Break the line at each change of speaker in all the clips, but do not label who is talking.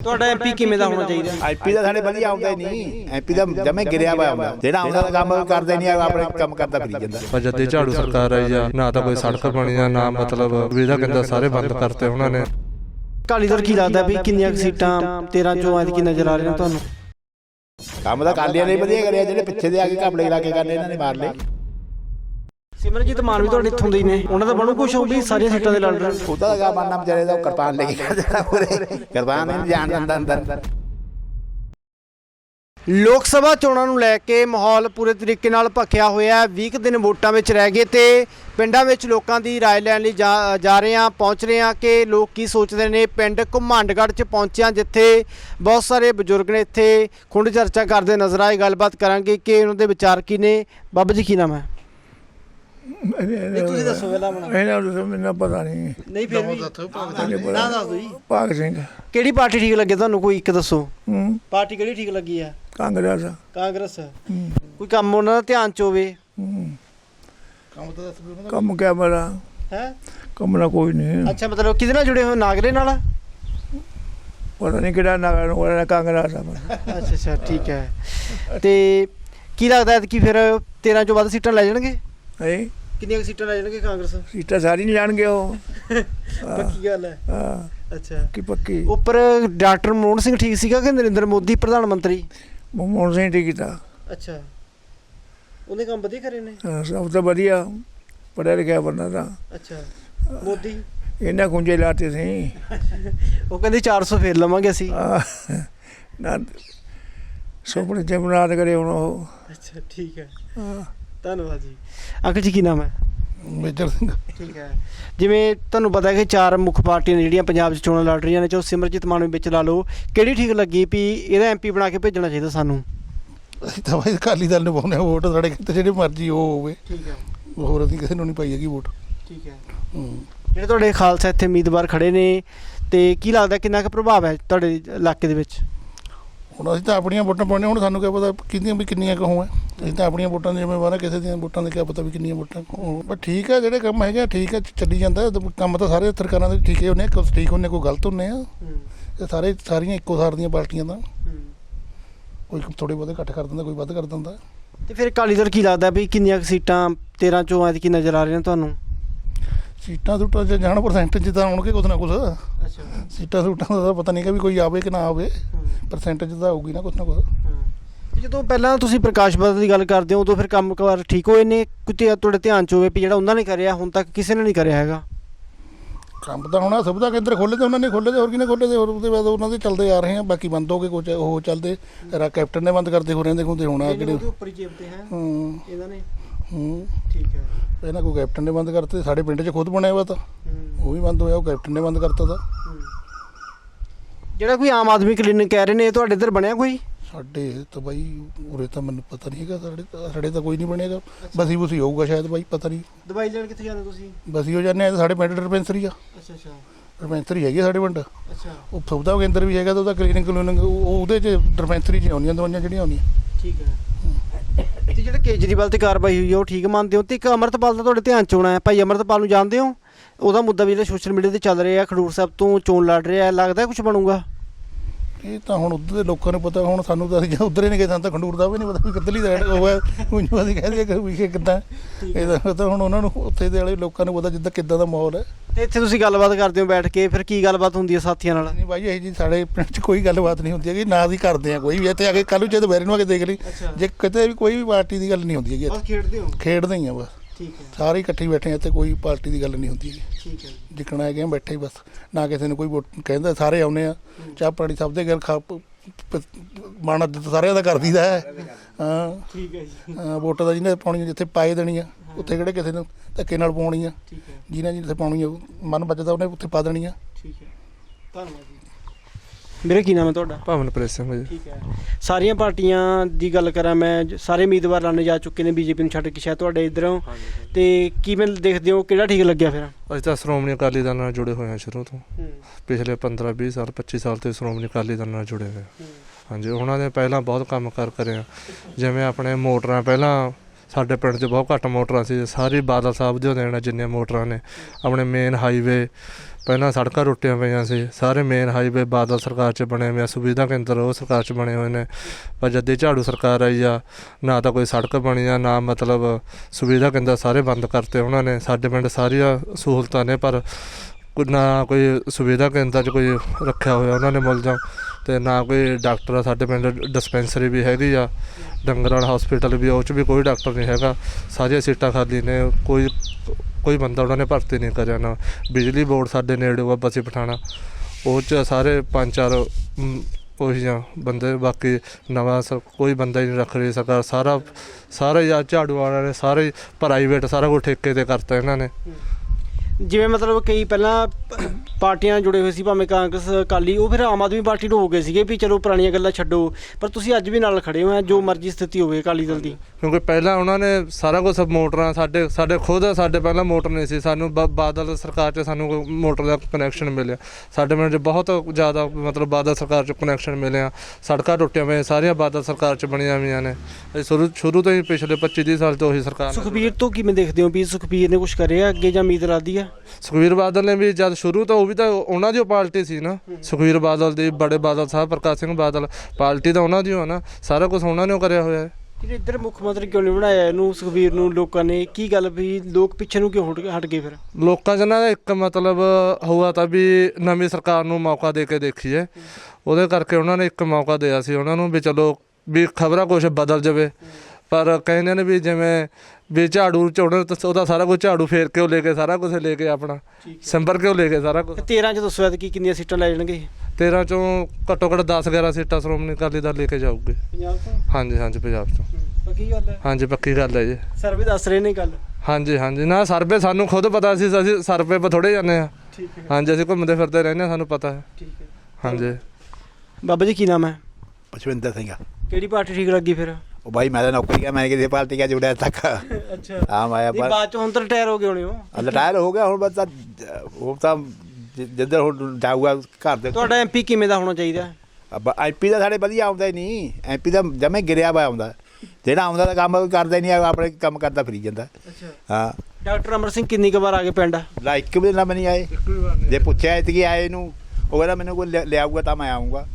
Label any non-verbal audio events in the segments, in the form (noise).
ਤੁਹਾਡਾ ਐਮਪੀ ਕਿਵੇਂ ਦਾ ਹੋਣਾ ਚਾਹੀਦਾ?
ਐਮਪੀ ਦਾ ਸਾਡੇ ਵਧੀਆ ਆਉਂਦਾ ਹੀ ਨਹੀਂ। ਐਮਪੀ ਦਾ ਜਮੇ ਗਿਰਿਆ ਹੋਇਆ ਆਉਂਦਾ ਜਿਹੜਾ ਆਉਂਦਾ ਤਾਂ ਕੰਮ ਕਰਦੇ ਨਹੀਂ ਆਪਣੇ ਕੰਮ ਕਰਦਾ ਫਿਰੀ ਜਾਂਦਾ।
ਪਰ ਜਦ ਦੀ ਝਾੜੂ ਸਰਕਾਰ ਆਈ ਆ ਨਾ ਤਾਂ ਕੋਈ ਸੜਕ ਬਣੀ ਆ ਨਾ ਮਤਲਬ ਵੀਜ਼ਾ ਕਹਿੰਦਾ ਸਾਰੇ ਬੰਦ ਕਰਤੇ ਉਹਨਾਂ ਨੇ।
ਅਕਾਲੀ ਦਲ ਕੀ ਲੱਗਦਾ ਵੀ ਕਿੰਨੀਆਂ ਕੁ ਸੀਟਾਂ 13 ਚੋਂ ਐਤਕੀ ਨਜ਼ਰ ਆ ਰਹੀਆਂ ਤੁਹਾਨੂੰ?
ਕੰਮ ਤਾਂ ਕਾਲੀਆਂ ਨੇ ਵਧੀਆ ਕਰਿਆ ਜਿਹੜੇ ਪਿੱਛੇ ਦੇ ਆ ਕੇ ਘਪਲੇ ਲਾ ਕੇ ਕਰਨੇ ਇਹਨਾਂ ਨੇ ਮਾਰ ਲਏ।
ਸਿਮਰਜੀਤ ਮਾਨ ਵੀ ਤੁਹਾਡੇ ਇੱਥੋਂ ਦੇ ਹੀ ਨੇ ਉਹਨਾਂ ਦਾ ਬਣੂ ਕੁਛ ਹੋ ਵੀ ਸਾਰੀਆਂ ਸੀਟਾਂ ਦੇ ਲੜ ਰਹੇ ਨੇ।
ਉਹਦਾ ਲਗਾ ਬੰਨਾ ਵਿਚਾਰੇ ਦਾ ਉਹ ਕਿਰਪਾਨ ਲੈ ਕੇ ਜਿਹੜਾ ਪੂਰੇ ਕਿਰਪਾਨ ਨਹੀਂ ਜਾਣ ਦਿੰਦਾ ਅੰਦਰ
ਲੋਕ ਸਭਾ ਚੋਣਾਂ ਨੂੰ ਲੈ ਕੇ ਮਾਹੌਲ ਪੂਰੇ ਤਰੀਕੇ ਨਾਲ ਭਖਿਆ ਹੋਇਆ ਹੈ 20 ਕੁ ਦਿਨ ਵੋਟਾਂ ਵਿੱਚ ਰਹਿ ਗਏ ਤੇ ਪਿੰਡਾਂ ਵਿੱਚ ਲੋਕਾਂ ਦੀ رائے ਲੈਣ ਲਈ ਜਾ ਜਾ ਰਹੇ ਹਾਂ ਪਹੁੰਚ ਰਹੇ ਹਾਂ ਕਿ ਲੋਕ ਕੀ ਸੋਚਦੇ ਨੇ ਪਿੰਡ ਘੁਮੰਡਗੜ੍ਹ 'ਚ ਪਹੁੰਚਿਆ ਜਿੱਥੇ ਬਹੁਤ ਸਾਰੇ ਬਜ਼ੁਰਗ ਨੇ ਇੱਥੇ ਖੁੰਡ ਚਰਚਾ ਕਰਦੇ ਨਜ਼ਰ ਆਏ ਗੱਲਬਾਤ ਕਰਾਂਗੇ ਕਿ ਉਹਨਾਂ ਦੇ ਵਿਚਾਰ ਕੀ ਨੇ ਬਾਬਾ ਜੀ ਕੀ ਨਾਮ ਹੈ ਨਹੀਂ ਤੁਸੀਂ ਦੱਸੋ ਪਹਿਲਾਂ ਆਪਣਾ।
ਇਹਨਾਂ ਨੂੰ ਤਾਂ ਮੈਨੂੰ ਪਤਾ ਨਹੀਂ।
ਨਹੀਂ ਫਿਰ ਵੀ ਨਾ ਦੱਸ ਦਿਓ ਜੀ।
ਭਾਗ ਸਿੰਘ।
ਕਿਹੜੀ ਪਾਰਟੀ ਠੀਕ ਲੱਗੇ? ਤੁਹਾਨੂੰ ਕੋਈ ਇੱਕ ਦੱਸੋ।
ਹੂੰ।
ਪਾਰਟੀ ਕਿਹੜੀ ਠੀਕ ਲੱਗੀ ਆ?
ਕਾਂਗਰਸ।
ਕਾਂਗਰਸ।
ਹੂੰ,
ਕੋਈ ਕੰਮ ਉਹਨਾਂ ਦਾ ਧਿਆਨ ਚ ਹੋਵੇ?
ਹੂੰ। ਕੰਮ ਕਿਆ ਮੇਰਾ
ਹੈ?
ਕੰਮ ਨਾ ਕੋਈ ਨਹੀਂ।
ਅੱਛਾ ਮਤਲਬ ਕਿਹਦੇ ਨਾਲ ਜੁੜੇ ਹੋ? ਨਾਗਰੇ ਨਾਲ?
ਪਤਾ ਨਹੀਂ ਕਿਹੜਾ ਨਗਰ ਕਾਂਗਰਸ ਆ।
ਅੱਛਾ ਅੱਛਾ ਠੀਕ ਹੈ। ਤੇ ਕੀ ਲੱਗਦਾ ਹੈ ਕਿ ਫਿਰ 13 ਚੋਂ ਵੱਧ ਸੀਟਾਂ ਲੈ ਜਾਣਗੇ?
ਹੈ
ਕਿੰਨੀਆਂ ਕੁ ਸੀਟਾਂ ਲੈ ਜਾਣਗੇ ਕਾਂਗਰਸ?
ਸੀਟਾਂ ਸਾਰੀ ਨਹੀਂ ਜਾਣਗੇ ਉਹ। (laughs)
ਪੱਕੀ ਗੱਲ ਹੈ।
ਹਾਂ।
ਅੱਛਾ।
ਕੀ ਪੱਕੀ।
ਉੱਪਰ ਡਾਕਟਰ ਮਨਮੋਹਨ ਸਿੰਘ ਠੀਕ ਸੀਗਾ ਕਿ ਨਰਿੰਦਰ ਮੋਦੀ ਪ੍ਰਧਾਨ ਮੰਤਰੀ?
ਮਨਮੋਹਨ ਸਿੰਘ ਠੀਕ ਕੀਤਾ
ਅੱਛਾ। ਉਹਨੇ ਕੰਮ ਵਧੀਆ ਕਰੇ ਨੇ?
ਹਾਂ, ਸਭ ਤੋਂ ਵਧੀਆ। ਪੜ੍ਹਿਆ ਲਿਖਿਆ ਬੰਦਾ ਤਾਂ।
ਅੱਛਾ। ਮੋਦੀ?
ਇਹਨਾਂ ਕੁੰਜੇ ਲਾਤੇ ਸੀ।
ਉਹ ਕਹਿੰਦੇ 400 ਫੇਰ ਲਵਾਂਗੇ ਅਸੀਂ।
ਨਾ ਸੁਪਨੇ ਚ ਬਨਾਦ ਕਰੇ ਹੁਣ ਉਹ।
ਅੱਛਾ ਠੀਕ ਹੈ।
ਹਾਂ।
ਧੰਨਵਾਦ ਜੀ। ਅੰਕਲ ਜੀ ਕੀ ਨਾਮ ਹੈ?
ਮੇਜਰ ਸਿੰਘ।
ਠੀਕ ਹੈ। ਜਿਵੇਂ ਤੁਹਾਨੂੰ ਪਤਾ ਹੈ ਕਿ ਚਾਰ ਮੁੱਖ ਪਾਰਟੀਆਂ ਨੇ ਜਿਹੜੀਆਂ ਪੰਜਾਬ 'ਚ ਚੋਣਾਂ ਲੜ ਰਹੀਆਂ ਨੇ ਚੋ ਸਿਮਰਜੀਤ ਮਾਨ ਵੀ ਵਿੱਚ ਲਾ ਲਓ ਕਿਹੜੀ ਠੀਕ ਲੱਗੀ ਵੀ ਇਹਦਾ ਐਮਪੀ ਬਣਾ ਕੇ ਭੇਜਣਾ ਚਾਹੀਦਾ ਸਾਨੂੰ?
ਅਸੀਂ ਤਾਂ ਭਾਈ ਅਕਾਲੀ ਦਲ ਨੂੰ ਪਾਉਂਦੇ ਹਾਂ ਵੋਟ ਸਾਡੇ ਕਿਤੇ ਜਿਹੜੇ ਮਰਜ਼ੀ ਉਹ ਹੋਵੇ।
ਠੀਕ ਹੈ।
ਹੋਰ ਅਸੀਂ ਕਿਸੇ ਨੂੰ ਨਹੀਂ ਪਾਈ ਹੈਗੀ ਵੋਟ।
ਠੀਕ ਹੈ।
ਹੂੰ।
ਜਿਹੜੇ ਤੁਹਾਡੇ ਖਾਲਸਾ ਇੱਥੇ ਉਮੀਦਵਾਰ ਖੜੇ ਨੇ ਤੇ ਕੀ ਲੱਗਦਾ ਕਿੰਨਾ ਕੁ ਪ੍ਰਭਾਵ ਹੈ ਤੁਹਾਡੇ ਇਲਾਕੇ ਦੇ ਵਿੱਚ?
ਹੁਣ ਅਸੀਂ ਤਾਂ ਆਪਣੀਆਂ ਵੋਟਾਂ ਪਾਉਣੇ ਹੁਣ ਸਾਨੂੰ ਕੀ ਪਤਾ ਕਿੰਨੀਆਂ ਵੀ ਕਿੰਨੀਆਂ ਕਹੂੰ ਹੈ ਅਸੀਂ ਤਾਂ ਆਪਣੀਆਂ ਵੋਟਾਂ ਦੇ ਜ਼ਿੰਮੇਵਾਰ ਹਾਂ ਕਿਸੇ ਦੀਆਂ ਵੋਟਾਂ ਦਾ ਕੀ ਪਤਾ ਵੀ ਕਿੰਨੀਆਂ ਵੋਟਾਂ ਹੋਣ। ਪਰ ਠੀਕ ਹੈ ਜਿਹੜੇ ਕੰਮ ਹੈਗੇ ਆ, ਠੀਕ ਹੈ ਚੱਲੀ ਜਾਂਦਾ। ਕੰਮ ਤਾਂ ਸਾਰੇ ਸਰਕਾਰਾਂ ਦੇ ਠੀਕ ਹੀ ਹੁੰਦੇ ਆ, ਕੁਛ ਠੀਕ ਹੁੰਦੇ ਕੋਈ ਗਲਤ ਹੁੰਦੇ ਆ। ਇਹ ਸਾਰੇ ਸਾਰੀਆਂ ਇੱਕੋ ਸਾਰ ਦੀਆਂ ਪਾਰਟੀਆਂ ਦਾ ਕੋਈ ਥੋੜੇ ਬਹੁਤੇ ਘੱਟ ਕਰ ਦਿੰਦਾ ਕੋਈ ਵੱਧ ਕਰ ਦਿੰਦਾ।
ਤੇ ਫਿਰ ਅਕਾਲੀ ਦਲ ਕੀ ਲੱਗਦਾ ਵੀ ਕਿੰਨੀਆਂ ਸੀਟਾਂ 13 ਚੋਂ ਐਤਕੀ ਨਜ਼ਰ ਆ ਰਹੀਆਂ ਤੁਹਾਨੂੰ?
ਸੀਟਾਂ ਸੂਟਾਂ ਚ ਜਾਣ ਪਰਸੈਂਟੇਜ ਤਾਂ ਆਉਣਗੇ ਕੁਛ ਨਾ ਕੁਛ।
ਅੱਛਾ।
ਸੀਟਾਂ ਸੂਟਾਂ ਦਾ ਤਾਂ ਪਤਾ ਨਹੀਂ ਕਿ ਵੀ ਕੋਈ ਆਵੇ ਕਿ ਨਾ ਆਵੇ। ਪਰਸੈਂਟੇਜ ਤਾਂ ਆਊਗੀ ਨਾ ਕੁਛ ਨਾ ਕੁਛ।
ਜਦੋਂ ਪਹਿਲਾਂ ਤੁਸੀਂ ਪ੍ਰਕਾਸ਼ ਬਾਦਲ ਦੀ ਗੱਲ ਕਰਦੇ ਹੋ ਉਦੋਂ ਫਿਰ ਕੰਮਕਾਰ ਠੀਕ ਹੋਏ ਨੇ? ਕੁਝ ਤੁਹਾਡੇ ਧਿਆਨ ਚ ਹੋਵੇ ਵੀ ਜਿਹੜਾ ਉਹਨਾਂ ਨੇ ਕਰਿਆ ਹੁਣ ਤੱਕ ਕਿਸੇ ਨੇ ਨਹੀਂ ਕਰਿਆ ਹੈਗਾ।
ਕੰਮ ਤਾਂ ਹੁਣ ਸੁਵਿਧਾ ਕੇਂਦਰ ਖੋਲੇ ਤੇ ਉਹਨਾਂ ਨੇ ਖੋਲੇ ਤੇ ਹੋਰ ਕਿਹਨੇ ਖੋਲੇ ਤੇ? ਹੋਰ ਉਹਦੇ ਬਾਅਦ ਉਹਨਾਂ ਦੇ ਚੱਲਦੇ ਆ ਰਹੇ ਆ ਬਾਕੀ ਬੰਦ ਹੋ ਗਏ ਕੁਝ ਉਹ ਚੱਲਦੇ। ਰਾ ਕੈਪਟਨ ਨੇ ਬੰਦ ਕਰਦੇ ਹੋ ਰਹੇ ਨੇ ਹੁੰਦੇ ਹੋਣਾ ਕਿਹੜੇ
ਉੱਪਰ ਜੇਬ ਤੇ ਹੈ।
ਹੂੰ।
ਇਹਨਾਂ ਨੇ?
ਹੂੰ।
ਠੀਕ ਹੈ।
ਇਹਨਾਂ ਕੋ ਕੈਪਟਨ ਨੇ ਬੰਦ ਕਰਤੇ ਸਾਡੇ ਪਿੰਡ 'ਚ ਖੁਦ ਬਣਿਆ ਵਾ ਤਾਂ। ਉਹ ਵੀ ਬੰਦ ਹੋਇਆ ਉਹ ਕੈਪਟਨ ਨੇ ਬੰਦ ਕਰਤਾ ਤਾਂ।
ਜਿਹੜਾ ਕੋਈ ਆਮ ਆਦਮੀ ਕਲੀਨਿਕ ਕਹਿ ਰਹੇ ਨੇ ਇਹ ਤੁਹਾਡੇ ਇੱਧਰ ਬਣਿਆ ਕੋਈ?
ਸਾਡੇ ਤਾਂ ਬਾਈ ਉਰੇ ਤਾਂ ਮੈਨੂੰ ਪਤਾ ਨਹੀਂ ਹੈਗਾ ਸਾਡੇ ਤਾਂ ਸਾਡੇ ਤਾਂ ਕੋਈ ਨਹੀਂ ਬਣੇਗਾ ਬਸੀ ਬੁਸੀ ਹੋਊਗਾ ਸ਼ਾਇਦ ਬਾਈ ਪਤਾ ਨਹੀਂ।
ਦਵਾਈ ਲੈਣ ਕਿੱਥੇ ਜਾਂਦੇ ਤੁਸੀਂ?
ਬਸੀ ਹੋ ਜਾਂਦੇ ਆ ਸਾਡੇ ਪਿੰਡ ਡਿਸਪੈਂਸਰੀ ਆ।
ਅੱਛਾ ਅੱਛਾ।
ਡਿਸਪੈਂਸਰੀ ਹੈਗੀ ਆ ਸਾਡੇ ਪਿੰਡ।
ਅੱਛਾ।
ਉਹ ਸੁਵਿਧਾ ਕੇਂਦਰ ਵੀ ਹੈਗਾ ਤਾਂ ਉਹਦਾ ਕਲੀਨਿਕ ਕਲੀਨਿਕ ਉਹਦੇ 'ਚ ਡਿਸਪੈਂਸਰੀ 'ਚ ਆਉਂਦੀਆਂ ਦਵਾਈਆਂ ਜਿਹੜੀਆਂ ਆਉਂਦੀਆਂ।
ਠੀਕ ਹੈ। ਤੇ ਜਿਹੜਾ ਕੇਜਰੀਵਾਲ ਤੇ ਕਾਰਵਾਈ ਹੋਈ ਹੈ ਉਹ ਠੀਕ ਮੰਨਦੇ ਹੋ? ਤੇ ਇੱਕ ਅਮਰਤਪਾਲ ਦਾ ਤੁਹਾਡੇ ਧਿਆਨ ਚ ਆਉਣਾ ਹੈ। ਭਾਈ ਅਮਰਤਪਾਲ ਨੂੰ ਜਾਣਦੇ ਹੋ? ਉਹਦਾ ਮੁੱਦਾ ਵੀ ਜਿਹੜਾ ਸੋਸ਼ਲ ਮੀਡੀਆ ਤੇ ਚੱਲ ਰਿਹਾ, ਖਡੂਰ ਸਾਹਿਬ ਤੋਂ ਚੋਣ ਲੜ ਰਿਹਾ ਲੱਗਦਾ ਕੁਝ ਬਣੂਗਾ?
ਇਹ ਤਾਂ ਹੁਣ ਉੱਧਰ ਦੇ ਲੋਕਾਂ ਨੂੰ ਪਤਾ, ਹੁਣ ਸਾਨੂੰ ਤਾਂ ਅਸੀਂ ਜਾਂ ਉੱਧਰ ਹੀ ਨਹੀਂ ਗਏ, ਸਾਨੂੰ ਤਾਂ ਖੰਡੂਰ ਦਾ ਵੀ ਨਹੀਂ ਪਤਾ ਵੀ ਕਿੱਧਰਲੀ ਸਾਈਡ ਉਹ ਹੈ ਅਸੀਂ ਕਹਿੰਦੇ ਕਿ ਵੀ ਕਿੱਦਾਂ ਇਹਦਾ ਤਾਂ ਹੁਣ ਉਹਨਾਂ ਨੂੰ, ਉੱਥੇ ਦੇ ਵਾਲੇ ਲੋਕਾਂ ਨੂੰ ਪਤਾ ਜਿੱਦਾਂ ਕਿੱਦਾਂ ਦਾ ਮਾਹੌਲ ਹੈ।
ਤੇ ਇੱਥੇ ਤੁਸੀਂ ਗੱਲਬਾਤ ਕਰਦੇ ਹੋ ਬੈਠ ਕੇ ਫਿਰ ਕੀ ਗੱਲਬਾਤ ਹੁੰਦੀ ਹੈ ਸਾਥੀਆਂ ਨਾਲ?
ਨਹੀਂ ਬਾਈ ਇਹ ਜੀ ਸਾਡੇ ਪਿੰਡ 'ਚ ਕੋਈ ਗੱਲਬਾਤ ਨਹੀਂ ਹੁੰਦੀ ਹੈਗੀ ਨਾ ਦੀ ਕਰਦੇ ਆ ਕੋਈ ਵੀ। ਇੱਥੇ ਆ ਕੇ ਕੱਲ੍ਹ ਨੂੰ ਜੇ ਦੁਪਹਿਰੇ ਨੂੰ ਆ ਕੇ ਦੇਖ ਲਈ। ਜੇ ਕਿਤੇ ਵੀ ਕੋਈ ਵੀ ਪਾਰਟੀ ਦੀ ਗੱਲ ਨਹੀਂ ਹੁੰਦੀ ਹੈਗੀ ਇੱਥੇ।
ਖੇਡਦੇ ਹੋ?
ਖੇਡਦੇ ਹੀ ਆ ਬਸ।
ਠੀਕ ਹੈ।
ਸਾਰੇ ਇਕੱਠੇ ਹੀ ਬੈਠੇ ਆ ਇੱਥੇ ਕੋਈ ਪਾਰਟੀ ਦੀ ਗੱਲ ਨਹੀਂ ਹੁੰਦੀ ਹੈਗੀ।
ਠੀਕ ਹੈ।
ਜਿੱਕਣਾ ਹੈਗੇ ਆ ਬੈਠੇ ਹੀ ਬਸ। ਨਾ ਕਿਸੇ ਨੂੰ ਕੋਈ ਵੋਟ- ਕਹਿੰਦਾ ਸਾਰੇ ਆਉਨੇ ਆ। ਚਾਹ ਪਾਣੀ ਸਭ ਦੇ ਗੱਲ ਖਾ ਪ- ਪ- ਮਾਣ ਇੱਜ਼ਤ ਸਾਰਿਆਂ ਦਾ ਕਰ ਦਈਦਾ ਹੈ। ਹਾਂ।
ਠੀਕ ਹੈ ਜੀ।
ਹਾਂ, ਵੋਟ ਦਾ ਜਿਹਨੇ ਪਾਉਣੀ ਜਿੱਥੇ ਪਾਏ ਦੇਣੀ ਆ ਉੱਥੇ ਕਿਹੜੇ ਕਿਸੇ ਨੂੰ ਧੱਕੇ ਨਾਲ ਪਾਉਣੀ ਆ।
ਠੀਕ ਹੈ।
ਜਿਹਨੇ ਜਿੱਥੇ ਪਾਉਣੀ ਆ ਮਨ ਬਚਦਾ ਉਹਨੇ ਉੱਥੇ ਪਾ ਦੇਣੀ ਆ।
ਠੀਕ ਹੈ। ਧੰਨਵਾਦ ਜੀ। ਮੇਰੇ ਕੀ ਨਾਮ ਹੈ ਤੁਹਾਡਾ?
ਭਵਨਪ੍ਰੀਤ ਸਿੰਘ ਜੀ।
ਠੀਕ ਹੈ। ਸਾਰੀਆਂ ਪਾਰਟੀਆਂ ਦੀ ਗੱਲ ਕਰਾਂ ਮੈਂ ਜ- ਸਾਰੇ ਉਮੀਦਵਾਰ ਲਾਣੇ ਜਾ ਚੁੱਕੇ ਨੇ ਬੀਜੇਪੀ ਨੂੰ ਛੱਡ ਕੇ ਸ਼ਾਇਦ ਤੁਹਾਡੇ ਇਧਰੋਂ। ਤੇ ਕਿਵੇਂ ਦੇਖਦੇ ਹੋ ਕਿਹੜਾ ਠੀਕ ਲੱਗਿਆ ਫਿਰ?
ਅਸੀਂ ਤਾਂ ਸ਼੍ਰੋਮਣੀ ਅਕਾਲੀ ਦਲ ਨਾਲ ਜੁੜੇ ਹੋਏ ਹਾਂ ਸ਼ੁਰੂ ਤੋਂ। ਪਿਛਲੇ 15 20 ਸਾਲ 25 ਸਾਲ ਤੋਂ ਸ਼੍ਰੋਮਣੀ ਅਕਾਲੀ ਦਲ ਨਾਲ ਜੁੜੇ ਹੋਏ ਹਾਂ। ਹਾਂਜੀ ਉਹਨਾਂ ਨੇ ਪਹਿਲਾਂ ਬਹੁਤ ਕੰਮ ਕਰ ਕਰੇ ਆ ਜਿਵੇਂ ਆਪਣੇ ਮੋਟਰਾਂ ਪਹਿਲਾਂ ਸਾਡੇ ਪਿੰਡ 'ਚ ਬਹੁਤ ਘੱਟ ਮੋਟਰਾਂ ਸੀ, ਸਾਰੇ ਬਾਦਲ ਸਾਹਿਬ ਦੇ ਦੇਣਾ ਜਿੰਨੀਆਂ ਮੋਟਰਾਂ ਨੇ, ਆਪਣੇ ਮੇਨ ਹਾਈਵੇ ਪਹਿਲਾਂ ਸੜਕਾਂ ਟੁੱਟੀਆਂ ਪਈਆਂ ਸੀ, ਸਾਰੇ ਮੇਨ ਹਾਈਵੇ ਬਾਦਲ ਸਰਕਾਰ 'ਚ ਬਣੇ ਹੋਏ ਆ, ਸੁਵਿਧਾ ਕੇਂਦਰ ਉਹ ਸਰਕਾਰ 'ਚ ਬਣੇ ਹੋਏ ਨੇ, ਪਰ ਜਦ ਦੀ ਝਾੜੂ ਸਰਕਾਰ ਆਈ ਆ, ਨਾ ਤਾਂ ਕੋਈ ਸੜਕ ਬਣੀ ਆ, ਨਾ ਮਤਲਬ ਸੁਵਿਧਾ ਕੇਂਦਰ ਸਾਰੇ ਬੰਦ ਕਰਤੇ ਉਹਨਾਂ ਨੇ, ਸਾਡੇ ਪਿੰਡ ਸਾਰੀਆਂ ਸਹੂਲਤਾਂ ਨੇ, ਪਰ ਕੋਈ ਨਾ ਕੋਈ ਸੁਵਿਧਾ ਕੇਂਦਰ 'ਚ ਕੋਈ ਰੱਖਿਆ ਹੋਇਆ ਉਹਨਾਂ ਨੇ ਮੁਲਜ਼ਮ ਤੇ ਨਾ ਕੋਈ ਡਾਕਟਰ ਆ ਸਾਡੇ ਪਿੰਡ ਡਿਸਪੈਂਸਰੀ ਵੀ ਹੈਗੀ ਆ ਡੰਗਰ ਵਾਲਾ ਹਸਪੀਟਲ ਵੀ ਆ, ਉਹ 'ਚ ਵੀ ਕੋਈ ਡਾਕਟਰ ਨਹੀਂ ਹੈਗਾ। ਸਾਰੀਆਂ ਸੀਟਾਂ ਖਾਲੀ ਨੇ ਕੋਈ ਕੋਈ ਬੰਦਾ ਉਹਨਾਂ ਨੇ ਭਰਤੀ ਨਹੀਂ ਕਰਿਆ ਨਾ। ਬਿਜਲੀ ਬੋਰਡ ਸਾਡੇ ਨੇੜੇ ਵਾ ਬਸੀ ਪਠਾਣਾ ਉਹ 'ਚ ਸਾਰੇ ਪੰਜ ਚਾਰ ਮ, ਉਹੀ ਆ ਬੰਦੇ ਬਾਕੀ ਨਵਾਂ ਸ- ਕੋਈ ਬੰਦਾ ਹੀ ਨਹੀਂ ਰੱਖ ਰਹੀ ਸਰਕਾਰ ਸਾਰਾ ਸਾਰੇ ਯਾਰ ਝਾੜੂ ਵਾਲਿਆਂ ਨੇ ਸਾਰੇ ਪ੍ਰਾਈਵੇਟ ਸਾਰਾ ਕੁਝ ਠੇਕੇ ਤੇ ਕਰਤਾ ਇਹਨਾਂ ਨੇ।
ਜਿਵੇਂ ਮਤਲਬ ਕਈ ਪਹਿਲਾਂ ਪ- ਪਾਰਟੀਆਂ ਜੁੜੇ ਹੋਏ ਸੀ ਭਾਵੇਂ ਕਾਂਗਰਸ ਅਕਾਲੀ ਉਹ ਫਿਰ ਆਮ ਆਦਮੀ ਪਾਰਟੀ ਨੂੰ ਹੋ ਗਏ ਸੀਗੇ ਵੀ ਚਲੋ ਪੁਰਾਣੀਆਂ ਗੱਲਾਂ ਛੱਡੋ। ਪਰ ਤੁਸੀਂ ਅੱਜ ਵੀ ਨਾਲ ਖੜੇ ਹੋ ਆ ਜੋ ਮਰਜ਼ੀ ਸਥਿਤੀ ਹੋਵੇ ਅਕਾਲੀ ਦਲ ਦੀ।
ਕਿਉਂਕਿ ਪਹਿਲਾਂ ਉਹਨਾਂ ਨੇ ਸਾਰਾ ਕੁਝ ਮੋਟਰਾਂ ਸਾਡੇ ਸਾਡੇ ਖੁਦ ਸਾਡੇ ਪਹਿਲਾਂ ਮੋਟਰ ਨਹੀਂ ਸੀ। ਸਾਨੂੰ ਬਾਦਲ ਸਰਕਾਰ 'ਚ ਸਾਨੂੰ ਮੋਟਰ ਦਾ ਕਨੈਕਸ਼ਨ ਮਿਲਿਆ। ਸਾਡੇ ਪਿੰਡ 'ਚ ਬਹੁਤ ਜ਼ਿਆਦਾ ਮਤਲਬ ਬਾਦਲ ਸਰਕਾਰ 'ਚ ਕਨੈਕਸ਼ਨ ਮਿਲਿਆ। ਸੜਕਾਂ ਟੁੱਟੀਆਂ ਹੋਈਆਂ ਸਾਰੀਆਂ ਬਾਦਲ ਸਰਕਾਰ 'ਚ ਬਣੀਆਂ ਹੋਈਆਂ ਨੇ। ਸ਼ੁਰੂ ਸ਼ੁਰੂ ਤੋਂ ਹੀ ਪਿਛਲੇ 25 30 ਸਾਲ ਤੋਂ ਉਹੀ ਸਰਕਾਰ
ਸੁਖਬੀਰ ਤੋਂ ਕਿਵੇਂ ਦੇਖਦੇ ਹੋ ਵੀ ਸੁਖਬੀਰ ਨੇ ਕੁਝ ਕਰਿਆ ਅੱਗੇ ਜਾਂ ਉਮੀਦ ਰੱਖਦੀ ਆ?
ਸੁਖਵੀਰ ਬਾਦਲ ਨੇ ਵੀ ਜਦ ਸ਼ੁਰੂ ਤੋਂ ਵੀ ਤਾਂ ਉਹਨਾਂ ਦੀ ਪਾਰਟੀ ਸੀ ਨਾ। ਸੁਖਵੀਰ ਬਾਦਲ ਦੀ ਬੜੇ ਬਾਦਲ ਸਾਹਿਬ ਪ੍ਰਕਾਸ਼ ਸਿੰਘ ਬਾਦਲ ਪਾਰਟੀ ਤਾਂ ਉਹਨਾਂ ਦੀ ਆ ਨਾ। ਸਾਰਾ ਕੁਝ ਉਹਨਾਂ ਨੇ ਕਰਿਆ ਹੋਇਆ ਹੈ।
ਜਿਹੜੇ ਇੱਧਰ ਮੁੱਖ ਮੰਤਰੀ ਕਿਉਂ ਨਹੀਂ ਬਣਾਇਆ ਇਹਨੂੰ ਸੁਖਬੀਰ ਨੂੰ ਲੋਕਾਂ ਨੇ? ਕੀ ਗੱਲ ਵੀ ਲੋਕ ਪਿੱਛੇ ਨੂੰ ਕਿਉਂ ਹਟ ਹਟ ਗਏ ਫਿਰ?
ਲੋਕਾਂ 'ਚ ਨਾ ਇੱਕ ਮਤਲਬ ਹੋਇਆ ਤਾਂ ਵੀ ਨਵੀਂ ਸਰਕਾਰ ਨੂੰ ਮੌਕਾ ਦੇ ਕੇ ਦੇਖੀਏ। ਉਹਦੇ ਕਰਕੇ ਉਹਨਾਂ ਨੇ ਇੱਕ ਮੌਕਾ ਦਿਆ ਸੀ। ਉਹਨਾਂ ਨੂੰ ਵੀ ਚਲੋ ਵੀ ਖਬਰਾਂ ਕੁਝ ਬਦਲ ਜਾਵੇ। ਪਰ ਕਹਿੰਦੇ ਨੇ ਵੀ ਜਿਵੇਂ ਵੀ ਝਾੜੂ ਚੋਣ ਉਹਦਾ ਸਾਰਾ ਕੁਝ ਝਾੜੂ ਫੇਰ ਕੇ ਉਹ ਲੈ ਕੇ ਸਾਰਾ ਕੁਝ ਲੈ ਕੇ ਆਪਣਾ ਸਿੰਬਰ ਕੇ ਉਹ ਲੈ ਕੇ ਸਾਰਾ ਕੁਝ
13 ਚ ਦੱਸੋ ਐਤਕੀ ਕਿੰਨੀਆਂ ਸੀਟਾਂ ਲੈ ਜਾਣਗੇ?
13 ਚੋਂ ਘੱਟੋ ਘੱਟ 10 11 ਸੀਟਾਂ ਸ਼੍ਰੋਮਣੀ ਅਕਾਲੀ ਦਲ ਲੈ ਕੇ ਜਾਊਗੇ।
ਪੰਜਾਬ ਤੋਂ?
ਹਾਂਜੀ ਹਾਂਜੀ ਪੰਜਾਬ ਚੋਂ
ਪੱਕੀ ਗੱਲ ਹੈ?
ਹਾਂਜੀ ਪੱਕੀ ਗੱਲ ਹੈ ਜੀ।
ਸਰਵੇ ਦੱਸ ਰਹੇ ਨੇ ਗੱਲ
ਹਾਂਜੀ ਹਾਂਜੀ। ਨਾ ਸਰਵੇ ਸਾਨੂੰ ਖੁਦ ਪਤਾ ਸੀ ਅਸੀਂ ਸਰਵੇ 'ਤੇ ਥੋੜੇ ਜਾਂਦੇ ਆ
ਠੀਕ ਹੈ।
ਹਾਂਜੀ ਅਸੀਂ ਘੁੰਮਦੇ ਫਿਰਦੇ ਰਹਿੰਦੇ ਹਾਂ ਸਾਨੂੰ ਪਤਾ ਹੈ।
ਠੀਕ ਹੈ।
ਹਾਂਜੀ।
ਬਾਬਾ ਜੀ ਕੀ ਨਾਮ ਹੈ?
ਪਸ਼ਵਿੰਦਰ ਸਿੰਘ
ਕਿਹੜੀ ਪਾਰਟੀ ਠੀਕ ਲੱਗੀ ਫਿਰ?
ਉਹ ਬਾਈ ਮੈਂ ਤਾਂ ਨੌਕਰੀ ਗਿਆ ਮੈਂ ਕਿਸੇ ਪਾਰਟੀ ਕਾ ਜੁੜਿਆ ਤੱਕ।
ਅੱਛਾ।
ਆ ਮਾਇਆ
ਨਹੀਂ
ਪਰ
ਬਾਅਦ ਚ ਹੁਣ ਤਾਂ ਰਿਟਾਇਰ ਹੋ ਗਏ ਹੋਣੇ ਹੋ
ਲਟਾਇਰ ਹੋ ਗਿਆ ਹੁਣ ਬਸ ਤਾਂ ਉਹ ਤਾਂ ਜਿ- ਜਿੱਧਰ ਹੁਣ ਜਾਊਗਾ ਘਰ ਦੇ
ਤੁਹਾਡਾ ਐਮਪੀ ਕਿਵੇਂ ਦਾ ਹੋਣਾ ਚਾਹੀਦਾ?
ਐਮਪੀ ਦਾ ਸਾਡੇ ਵਧੀਆ ਆਉਂਦਾ ਹੀ ਨਹੀਂ। ਐਮਪੀ ਦਾ ਜਮੇ ਗਿਰਿਆ ਹੋਇਆ ਆਉਂਦਾ। ਜਿਹੜਾ ਆਉਂਦਾ ਤਾਂ ਕੰਮ ਕਰਦਾ ਹੀ ਨਹੀਂ ਆਪਣੇ ਕੰਮ ਕਰਦਾ ਫਰੀ ਜਾਂਦਾ।
ਅੱਛਾ।
ਹਾਂ।
ਡਾਕਟਰ ਅਮਰ ਸਿੰਘ ਕਿੰਨੀ ਕੁ ਵਾਰ ਆ ਗਏ ਪਿੰਡ?
ਲਾ ਇੱਕ ਵੀ ਨਾ ਨਹੀਂ ਆਏ। ਜੇ ਪੁੱਛਿਆ ਇਤਕੀ ਆਏ ਇਹਨੂੰ ਉਹ ਕਹਿੰਦਾ ਮੈਨੂੰ ਕੋਈ ਲਿਆ- ਲਿਆਊਗਾ ਤਾਂ ਮੈਂ ਆਉਂਗਾ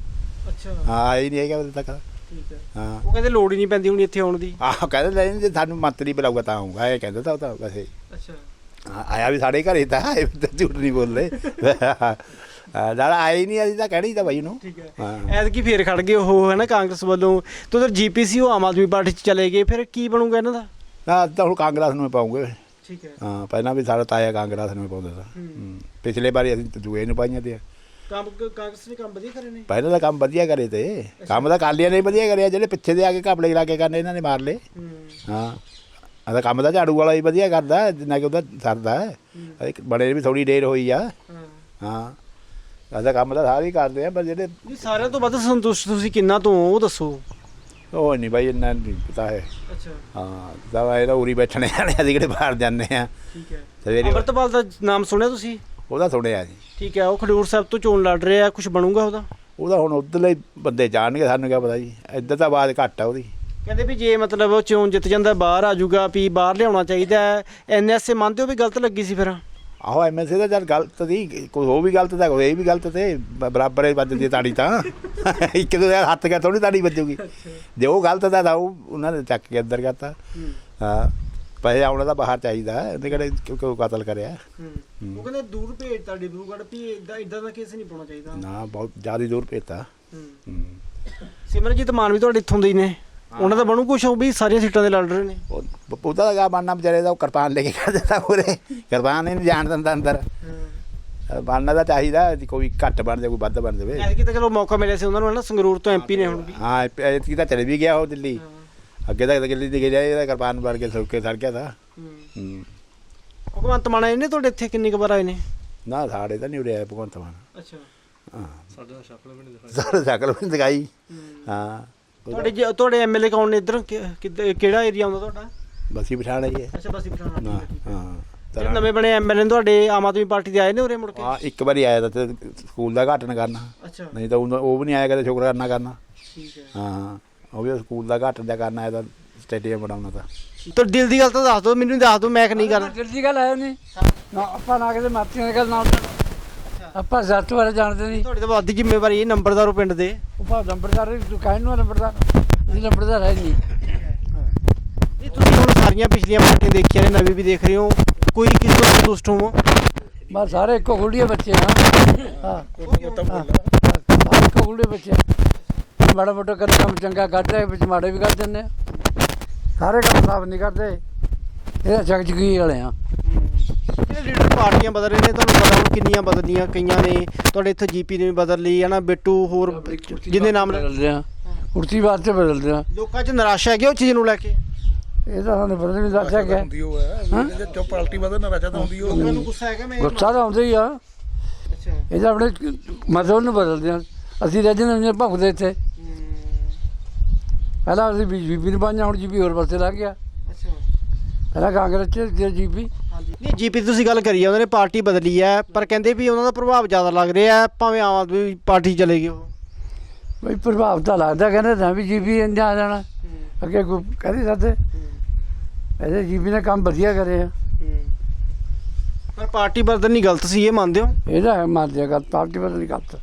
ਅੱਛਾ।
ਹਾਂ ਆਏ ਹੀ ਨਹੀਂ ਹੈਗਾ ਉਦੋਂ ਤੱਕ।
ਠੀਕ ਹੈ
ਹਾਂ।
ਉਹ ਕਹਿੰਦੇ ਲੋੜ ਹੀ ਨਹੀਂ ਪੈਂਦੀ ਹੁਣ ਇੱਥੇ ਆਉਣ ਦੀ।
ਆਹ ਕਹਿੰਦਾ ਲੈ ਜੇ ਸਾਨੂੰ ਮੰਤਰੀ ਬੁਲਾਊਗਾ ਤਾਂ ਆਉਂਗਾ ਇਹ ਕਹਿੰਦਾ ਤਾਂ ਉਹ ਤਾਂ ਵੈਸੇ
ਅੱਛਾ।
ਹਾਂ, ਆਇਆ ਵੀ ਸਾਡੇ ਘਰੇ ਤਾਂ ਵੀ ਤਾਂ ਝੂਠ ਨਹੀਂ ਬੋਲਦੇ। ਨਾਲ ਹੀ ਨਹੀਂ ਅਸੀਂ ਤਾਂ ਕਹਿਣੀ ਤਾਂ ਬਾਈ ਨੂੰ
ਠੀਕ ਹੈ
ਹਾਂ।
ਐਤਕੀ ਫੇਰ ਖੜ ਗਏ ਉਹ ਹੈ ਨਾ ਕਾਂਗਰਸ ਵੱਲੋਂ। ਤੇ ਉਧਰ ਜੀਪੀਸੀ ਉਹ ਆਮ ਆਦਮੀ ਪਾਰਟੀ ਚ ਚਲੇ ਗਏ ਫਿਰ ਕੀ ਬਣੂਗਾ ਇਹਨਾਂ ਦਾ?
ਨਾ ਤਾਂ ਹੁਣ ਕਾਂਗਰਸ ਨੂੰ ਹੀ ਪਾਉਂਗੇ।
ਠੀਕ ਹੈ
ਹਾਂ ਪਹਿਲਾਂ ਵੀ ਸਾਡਾ ਤਾਇਆ ਕਾਂਗਰਸ ਨੂੰ ਹੀ ਪਾਉਂਦਾ ਸੀ। ਹੂੰ। ਪਿਛਲੇ ਵਾਰੀ ਅਸੀਂ ਦੂਏ ਨੂੰ ਪਾਈਆਂ ਤੇ
ਕੰਮ ਕਾਂਗਰਸ ਨੇ ਕੰਮ ਵਧੀਆ ਕਰੇ ਨੇ?
ਪਹਿਲਾਂ ਤਾਂ ਕੰਮ ਵਧੀਆ ਕਰੇ ਤੇ। ਕੰਮ ਤਾਂ ਕਾਲੀਆਂ ਨੇ ਵਧੀਆ ਕਰਿਆ ਜਿਹੜੇ ਪਿੱਛੇ ਦੇ ਆ ਕੇ ਘਪਲੇ ਲਾ ਕੇ ਕਰਨੇ ਇਹਨਾਂ ਨੇ ਮਾਰ ਲਏ।
ਹੂੰ।
ਆਦਾ ਕੰਮ ਤਾਂ ਝਾੜੂ ਵਾਲਾ ਹੀ ਵਧੀਆ ਕਰਦਾ ਜਿੰਨਾ ਕਿ ਉਹਦਾ ਸਰਦਾ। ਹੈ। ਇਹ ਬੜੇ ਵੀ ਥੋੜੀ ਦੇਰ ਹੋਈ ਆ।
ਹਾਂ।
ਹਾਂ। ਆਦਾ ਕੰਮ ਤਾਂ ਸਾਰੇ ਕਰਦੇ ਆ ਪਰ ਜਿਹੜੇ
ਜੀ ਸਾਰਿਆਂ ਤੋਂ ਵੱਧ ਸੰਤੁਸ਼ਟ ਤੁਸੀਂ ਕਿੰਨਾ ਤੋਂ ਉਹ ਦੱਸੋ।
ਉਹ ਨਹੀਂ ਬਾਈ ਇੰਨਾ ਨਹੀਂ ਪਤਾ ਹੈ।
ਅੱਛਾ।
ਹਾਂ ਦਵਾ ਇਹਦਾ ਉਰੀ ਬੈਠਣੇ ਵਾਲੇ ਅਸੀਂ ਕਿਹੜੇ ਬਾਹਰ ਜਾਂਦੇ ਆ।
ਠੀਕ ਹੈ।
ਸਵੇਰੇ
ਅਮਰਤਪਾਲ ਦਾ ਨਾਮ ਸੁਣਿਆ ਤੁਸੀਂ?
ਉਹਦਾ ਸੁਣਿਆ ਜੀ।
ਠੀਕ ਹੈ ਉਹ ਖਡੂਰ ਸਾਹਿਬ ਤੋਂ ਚੋਣ ਲੜ ਰਿਹਾ ਕੁਝ ਬਣੂਗਾ ਉਹਦਾ?
ਉਹਦਾ ਹੁਣ ਉਧਰਲੇ ਬੰਦੇ ਜਾਣਗੇ ਸਾਨੂੰ ਕਿਆ ਪਤਾ ਜੀ। ਇੱਧਰ ਤਾਂ ਆਵਾਜ਼ ਘੱਟ ਆ ਉਹਦੀ।
ਕਹਿੰਦੇ ਵੀ ਜੇ ਮਤਲਬ ਉਹ ਚੋਣ ਜਿੱਤ ਜਾਂਦਾ ਬਾਹਰ ਆ ਜਾਊਗਾ ਵੀ ਬਾਹਰ ਲਿਆਉਣਾ ਚਾਹੀਦਾ ਐਨਐਸਏ ਮੰਨਦੇ ਹੋ ਵੀ ਗਲਤ ਲੱਗੀ ਸੀ ਫਿਰ?
ਆਹੋ ਐਮਐਸਏ ਦਾ ਜਦ ਗਲਤ ਸੀ ਕੋਈ ਹੋ ਵੀ ਗਲਤ ਤਾਂ ਕੋਈ ਇਹ ਵੀ ਗਲਤ ਤੇ ਬਰਾਬਰ ਹੀ ਵੱਜਦੀ ਤਾੜੀ ਤਾਂ। (laughs) ਇੱਕ ਦਾ ਹੱਥ ਕਾ ਥੋੜੀ ਤਾੜੀ ਵੱਜੂਗੀ। ਜੇ ਉਹ ਗਲਤ ਦਾ ਤਾਂ ਉਹ ਉਹਨਾਂ ਨੇ ਚੱਕ ਕੇ ਅੰਦਰ ਕਰਤਾ। ਹਾਂ। ਪੈਸੇ ਆਉਣਾ ਤਾਂ ਬਾਹਰ ਚਾਹੀਦਾ ਉਹਨੇ ਕਿਹੜੇ ਕਿਉਂ ਕਿਉਂ ਕਤਲ ਕਰਿਆ?
ਉਹ ਕਹਿੰਦੇ ਦੂਰ ਭੇਜਤਾ ਡਿਬਰੂਗੜ੍ਹ ਵੀ ਇਦਾਂ ਇਦਾਂ ਦਾ ਕੇਸ ਨਹੀਂ ਪਾਉਣਾ ਚਾਹੀਦਾ।
ਨਾ ਬਹੁਤ ਜ਼ਿਆਦਾ ਦੂਰ ਭੇਜਤਾ।
ਹੂੰ।
ਹੂੰ।
ਸਿਮਰਨਜੀਤ ਮਾਨ ਵੀ ਤੁਹਾਡੇ ਇੱਥੋਂ ਦੇ ਹੀ ਨੇ। ਉਹਨਾਂ ਦਾ ਬਣੂ ਕੁਛ ਉਹ ਵੀ ਸਾਰੀਆਂ ਸੀਟਾਂ ਦੇ ਲੜ ਰਹੇ ਨੇ।
ਉਹ ਉਹਦਾ ਲਗਾ ਬਣਨਾ ਵਿਚਾਰੇ ਦਾ ਉਹ ਕਿਰਪਾਨ ਲੈ ਕੇ ਕਰ ਦਿੰਦਾ ਪੂਰੇ। ਕਿਰਪਾਨ ਹੀ ਨਹੀਂ ਜਾਣ ਦਿੰਦਾ ਅੰਦਰ। ਬਣਨਾ ਤਾਂ ਚਾਹੀਦਾ ਜੀ ਕੋਈ ਘੱਟ ਬਣ ਜਾਵੇ ਕੋਈ ਵੱਧ ਬਣ ਜਾਵੇ।
ਐਤਕੀ ਤਾਂ ਚਲੋ ਮੌਕਾ ਮਿਲਿਆ ਸੀ ਉਹਨਾਂ ਨੂੰ ਨਾ ਸੰਗਰੂਰ ਤੋਂ ਐਮਪੀ ਨੇ ਹੁਣ ਵੀ।
ਹਾਂ ਇਹ ਤਾਂ ਚਲੇ ਵੀ ਗਿਆ ਉਹ ਦਿੱਲੀ। ਅੱਗੇ ਤੱਕ ਦਿੱਲੀ ਦੀ ਗਿਆ ਇਹਦਾ ਕਿਰਪਾਨ ਬਣ ਕੇ ਸੌਕੇ ਸੜ ਗਿਆ ਤਾਂ। ਹੂੰ।
ਭਗਵੰਤ ਮਾਨ ਆਏ ਨੇ ਤੁਹਾਡੇ ਇੱਥੇ? ਕਿੰਨੀ ਕੁ ਵਾਰ ਆਏ ਨੇ?
ਨਾ ਸਾਡੇ ਤਾਂ ਨਹੀਂ ਉੜਿਆ ਭਗਵੰਤ ਮਾਨ।
ਅੱਛਾ।
ਹਾਂ।
ਸਾਡਾ ਸ਼ਕਲ ਵੀ ਨਹੀਂ ਦਿਖਾਈ।
ਸਾਡੇ ਸ਼ਕਲ ਵੀ ਨੀ ਦਿਖਾਈ। ਹਾਂ।
ਤੁਹਾਡੇ ਜੇ- ਤੁਹਾਡੇ ਐਮਐਲਏ ਕੌਣ ਨੇ ਇੱਧਰ? ਕਿਹੜਾ ਏਰੀਆ ਆਉਂਦਾ ਤੁਹਾਡਾ?
ਬਸੀ ਬਿਠਾਣਾ ਹੀ ਹੈ।
ਅੱਛਾ ਬਸੀ ਪਠਾਣਾ।
ਨਾ ਹਾਂ
ਜਿਹੜੇ ਨਵੇਂ ਬਣੇ ਐਮਐਲਏ ਤੁਹਾਡੇ ਆਮ ਆਦਮੀ ਪਾਰਟੀ ਦੇ ਆਏ ਨੇ ਉਰੇ ਮੁੜ ਕੇ?
ਹਾਂ ਇੱਕ ਵਾਰੀ ਆਇਆ ਤਾਂ ਤੇ ਸਕੂਲ ਦਾ ਘਾਟਨ ਕਰਨਾ।
ਅੱਛਾ।
ਨਹੀਂ ਤਾਂ ਉਹ ਉਹ ਵੀ ਨਹੀਂ ਆਇਆ ਕਦੇ ਸ਼ੁਕਰ ਕਰਨਾ ਕਰਨਾ।
ਠੀਕ ਹੈ।
ਹਾਂ। ਉਹ ਵੀ ਸਕੂਲ ਦਾ ਘਾਟਨ ਦਾ ਕਰਨਾ ਆਇਆ ਤਾਂ ਸਟੇਡੀਅਮ ਬਣਾਉਣਾ ਤਾਂ।
ਤਾਂ ਦਿਲ ਦੀ ਗੱਲ ਤਾਂ ਦੱਸ ਦਿਓ ਮੈਨੂੰ ਦੱਸ ਦਿਓ ਮੈਂ ਕਿ ਨਹੀਂ ਕਰਦਾ
ਦਿਲ ਦੀ ਗੱਲ ਹੈ ਨਹੀਂ। ਨਾ ਆਪਾਂ ਨਾ ਕਿਤੇ ਮਾਤੀਆਂ ਦੀ ਗੱਲ ਨਾ ਆਪਾਂ ਜ਼ੱਟ ਬਾਰੇ ਜਾਣਦੇ ਨਹੀਂ।
ਤੁਹਾਡੀ ਤਾਂ ਵੱਧ ਜ਼ਿੰਮੇਵਾਰੀ ਇਹ ਨੰਬਰਦਾਰ ਉਹ ਪਿੰਡ ਦੇ।
ਉਹ ਭਾ ਨੰਬਰਦਾਰ ਤੂੰ ਕਹਿਣ ਨੂੰ ਆ ਨੰਬਰਦਾਰ। ਇਹ ਨੰਬਰਦਾਰ ਹੈ ਨਹੀਂ।
ਇਹ ਤੁਸੀਂ ਹੁਣ ਸਾਰੀਆਂ ਪਿਛਲੀਆਂ ਪਾਰਟੀਆਂ ਦੇਖੀਆਂ ਨੇ ਨਵੀਂ ਵੀ ਦੇਖ ਰਹੇ ਹੋ। ਕੋਈ ਕਿਸ ਤੋਂ ਸੰਤੁਸ਼ਟ ਹੋ
ਬਸ ਸਾਰੇ ਇੱਕੋ ਗੁੱਡੀਏ ਬੱਚੇ ਆ। ਹਾਂ। ਹਾਂ। ਸਾਰੇ ਇੱਕੋ ਗੁੱਡੀਏ ਬੱਚੇ ਆ। ਮਾੜਾ ਮੋਟਾ ਕਦੇ ਕੰਮ ਚੰਗਾ ਕਰਦੇ ਵਿੱਚ ਮਾੜੇ ਵੀ ਕਰ ਦਿੰਦੇ ਆ। ਸਾਰੇ ਕੰਮ ਸਾਫ਼ ਨਹੀਂ ਕਰਦੇ। ਇਹ ਚੱਕ ਚਕੀ ਵਾਲੇ ਆ।
ਜਿਹੜੇ ਲੀਡਰ ਪਾਰਟੀਆਂ ਬਦਲ ਰਹੇ ਨੇ ਤੁਹਾਨੂੰ ਪਤਾ ਹੁਣ ਕਿੰਨੀਆਂ ਬਦਲੀਆਂ ਕਈਆਂ ਨੇ। ਤੁਹਾਡੇ ਇੱਥੇ ਜੀਪੀ ਨੇ ਵੀ ਬਦਲ ਲਈ ਹੈ ਨਾ ਬਿੱਟੂ ਹੋਰ ਜਿੰਨੇ ਨਾਮ
ਬਦਲਦੇ ਆ। ਕੁਰਸੀ ਬਾਤ ਤੇ ਬਦਲਦੇ ਆ।
ਲੋਕਾਂ 'ਚ ਨਿਰਾਸ਼ਾ ਹੈਗੀ ਉਹ ਚੀਜ਼ ਨੂੰ ਲੈ ਕੇ?
ਇਹ ਤਾਂ ਸਾਨੂੰ ਬਦਲ ਨਹੀਂ ਦੱਸਿਆ ਗਿਆ
ਹੁੰਦੀ ਉਹ ਹੈ। ਜੇ ਪਾਰਟੀ ਵਧੇ ਨਾ ਰਾਜਾ ਤਾਂ ਹੁੰਦੀ ਉਹ
ਲੋਕਾਂ ਨੂੰ ਗੁੱਸਾ ਹੈਗਾ ਮੈਂ
ਗੁੱਸਾ ਤਾਂ ਆਉਂਦਾ ਹੀ ਆ।
ਅੱਛਾ।
ਇਹ ਤਾਂ ਆਪਣੇ ਮਤਲਬ ਨੂੰ ਬਦਲਦੇ ਆ। ਅਸੀਂ ਰਹਿ ਜਾਂਦੇ ਹਾਂ ਭੁੱਖਦੇ ਇੱਥੇ। ਪਹਿਲਾਂ ਅਸੀਂ ਬੀਜੇਪੀ ਨੂੰ ਪਾਈਆਂ ਹੁਣ ਜੀਪੀ ਹੋਰ ਪਾਸੇ ਲੱਗ ਗਿਆ।
ਅੱਛਾ।
ਪਹਿਲਾਂ ਕਾਂਗਰਸ ਚ ਜੇ ਜੀਪੀ।
ਨਹੀਂ ਜੀਪੀ ਤੁਸੀਂ ਗੱਲ ਕਰੀ ਆ ਉਹਨਾਂ ਨੇ ਪਾਰਟੀ ਬਦਲੀ ਹੈ ਪਰ ਕਹਿੰਦੇ ਵੀ ਉਹਨਾਂ ਦਾ ਪ੍ਰਭਾਵ ਜ਼ਿਆਦਾ ਲੱਗ ਰਿਹਾ ਹੈ ਭਾਵੇਂ ਆਮ ਆਦਮੀ ਪਾਰਟੀ ਚਲੇ ਗਈ ਉਹ
ਬਈ ਪ੍ਰਭਾਵ ਤਾਂ ਲੱਗਦਾ ਕਹਿੰਦੇ ਤਾਂ ਵੀ ਜੀਪੀ ਇੰਜਾ ਆ ਜਾਣਾ। ਅੱਗੇ ਕੋਈ ਕਹਿੰਦੇ ਸਾਤੇ ਐਸੇ ਜੀਪੀ ਨੇ ਕੰਮ ਵਧੀਆ ਕਰੇ ਆ
ਪਰ ਪਾਰਟੀ ਬਦਲਣੀ ਗਲਤ ਸੀ ਇਹ ਮੰਨਦੇ ਹੋ?
ਇਹਦਾ ਹੈ ਮੰਨਦੇ ਗੱਲ ਪਾਰਟੀ ਬਦਲ ਨਹੀਂ ਕਰਤ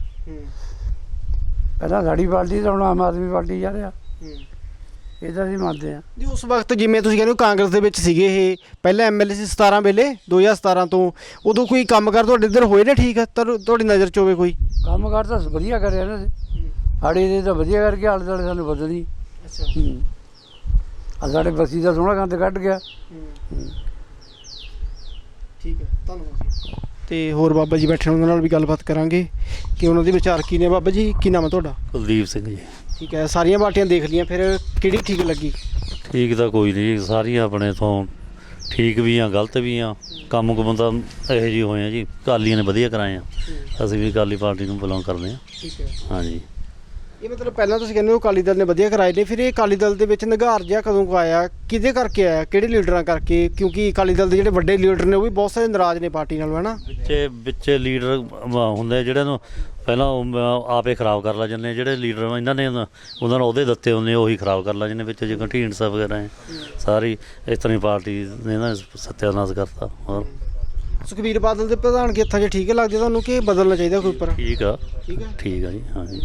ਪਹਿਲਾਂ ਸਾਡੀ ਪਾਰਟੀ ਤਾਂ ਹੁਣ ਆਮ ਆਦਮੀ ਪਾਰਟੀ ਜਾ ਰਿਹਾ। ਇਹ ਤਾਂ ਅਸੀਂ ਮੰਨਦੇ ਆ
ਜੀ ਉਸ ਵਕਤ ਜਿਵੇਂ ਤੁਸੀਂ ਕਹਿੰਦੇ ਹੋ ਕਾਂਗਰਸ ਦੇ ਵਿੱਚ ਸੀਗੇ ਇਹ ਪਹਿਲਾਂ ਐਮਐਲਏ ਸੀ 17 ਵੇਲੇ 2017 ਤੋਂ ਉਦੋਂ ਕੋਈ ਕੰਮ ਕਰ ਤੁਹਾਡੇ ਇੱਧਰ ਹੋਏ ਨੇ ਠੀਕ? ਹੈ ਤੁਹਾ- ਤੁਹਾਡੀ ਨਜ਼ਰ 'ਚ ਹੋਵੇ ਕੋਈ।
ਕੰਮ ਕਾਰ ਤਾਂ ਵਧੀਆ ਕਰਿਆ ਇਹਨਾਂ ਨੇ ਸਾਡੀ ਦੇ ਤਾਂ ਵਧੀਆ ਕਰਕੇ ਆਲੇ ਦੁਆਲੇ ਸਾਨੂੰ ਬਦਲੀ
ਅੱਛਾ।
ਆ ਸਾਡੇ ਬਸੀ ਦਾ ਸੋਹਣਾ ਗੰਦ ਕੱਢ ਗਿਆ।
ਠੀਕ ਹੈ ਧੰਨਵਾਦ। ਤੇ ਹੋਰ ਬਾਬਾ ਜੀ ਬੈਠੇ ਨੇ ਉਹਨਾਂ ਨਾਲ ਵੀ ਗੱਲਬਾਤ ਕਰਾਂਗੇ। ਕਿ ਉਹਨਾਂ ਦੇ ਵਿਚਾਰ ਕੀ ਨੇ ਬਾਬਾ ਜੀ? ਕੀ ਨਾਮ ਹੈ ਤੁਹਾਡਾ?
ਕੁਲਦੀਪ ਸਿੰਘ ਜੀ।
ਠੀਕ ਹੈ ਸਾਰੀਆਂ ਪਾਰਟੀਆਂ ਦੇਖ ਲਈਆਂ ਫਿਰ ਕਿਹੜੀ ਠੀਕ ਲੱਗੀ?
ਠੀਕ ਤਾਂ ਕੋਈ ਨਹੀਂ ਸਾਰੀਆਂ ਆਪਣੇ ਤੋਂ ਠੀਕ ਵੀ ਆ ਗਲਤ ਵੀ ਆ। ਕੰਮ ਕੁਮ ਤਾਂ ਇਹੋ ਜਿਹੇ ਹੋਏ ਆ ਜੀ ਕਾਲੀਆਂ ਨੇ ਵਧੀਆ ਕਰਾਏ ਆ। ਅਸੀਂ ਵੀ ਕਾਲੀ ਪਾਰਟੀ ਨੂੰ ਬਿਲੋਂਗ ਕਰਦੇ ਆ।
ਠੀਕ ਹੈ।
ਹਾਂਜੀ।
ਇਹ ਮਤਲਬ ਪਹਿਲਾਂ ਤੁਸੀਂ ਕਹਿੰਦੇ ਹੋ ਅਕਾਲੀ ਦਲ ਨੇ ਵਧੀਆ ਕਰਾਏ ਨੇ ਫਿਰ ਇਹ ਅਕਾਲੀ ਦਲ ਦੇ ਵਿੱਚ ਨਿਗਾਰ ਜਿਹਾ ਕਦੋਂ ਕੁ ਆਇਆ? ਕਿਹਦੇ ਕਰਕੇ ਆਇਆ? ਕਿਹੜੇ ਲੀਡਰਾਂ ਕਰਕੇ? ਕਿਉਂਕਿ ਅਕਾਲੀ ਦਲ ਦੇ ਜਿਹੜੇ ਵੱਡੇ ਲੀਡਰ ਨੇ ਉਹ ਵੀ ਬਹੁਤ ਸਾਰੇ ਨਾਰਾਜ਼ ਨੇ ਪਾਰਟੀ ਨਾਲ ਹੈ ਨਾ?
ਵਿੱਚੇ ਵਿੱਚੇ ਲੀਡਰ ਹੁੰਦੇ ਆ ਜਿਹੜੇ ਨੂੰ ਪਹਿਲਾਂ ਉਹ ਆਪੇ ਖਰਾਬ ਕਰ ਲਾ ਜਾਂਦੇ। ਜਿਹੜੇ ਲੀਡਰ ਇਹਨਾਂ ਨੇ ਉਹਨਾਂ ਨੂੰ ਉਹਦੇ ਦਿੱਤੇ ਹੁੰਦੇ ਉਹੀ ਖਰਾਬ ਕਰ ਲਾ ਜਾਂਦੇ ਵਿੱਚ ਜਿਵੇਂ ਢੀਂਡਸਾ ਵਗੈਰਾ ਹੈ ਸਾਰੀ ਇਸ ਤਰ੍ਹਾਂ ਦੀ ਪਾਰਟੀ ਨੇ ਨਾ ਸੱਤਿਆਨਾਸ਼ ਕਰਤਾ। ਹੋਰ?
ਸੁਖਬੀਰ ਬਾਦਲ ਦੇ ਪ੍ਰਧਾਨਗੀ ਹੱਥਾਂ 'ਚ ਠੀਕ ਲੱਗਦੇ ਤੁਹਾਨੂੰ ਕਿ ਬਦਲਣਾ ਚਾਹੀਦਾ ਕੋਈ ਉੱਪਰ?
ਠੀਕ ਆ।
ਠੀਕ ਹੈ
ਆ ਜੀ ਹਾਂਜੀ